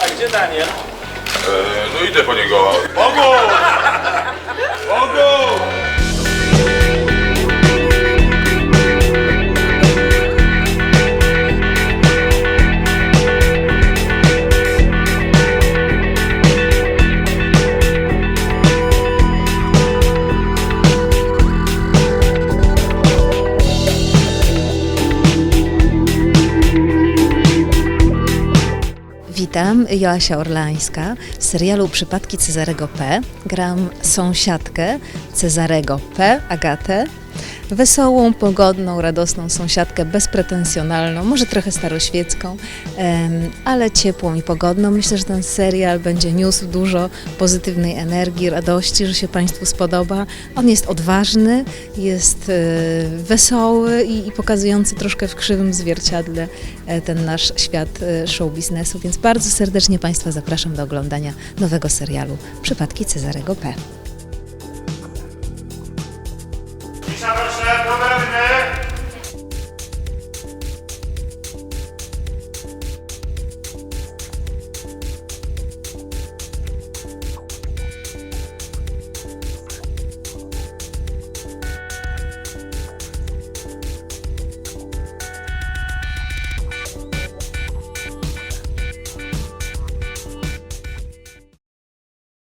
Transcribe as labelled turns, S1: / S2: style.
S1: A gdzie Daniel?
S2: E, no idę po niego. Bogu!
S3: Witam, Joasia Orlańska. W serialu Przypadki Cezarego P. gram sąsiadkę Cezarego P. Agatę wesołą, pogodną, radosną sąsiadkę, bezpretensjonalną, może trochę staroświecką, ale ciepłą i pogodną. Myślę, że ten serial będzie niósł dużo pozytywnej energii, radości, że się Państwu spodoba. On jest odważny, jest e, wesoły i, pokazujący troszkę w krzywym zwierciadle e, ten nasz świat e, show biznesu, więc bardzo serdecznie Państwa zapraszam do oglądania nowego serialu Przypadki Cezarego P.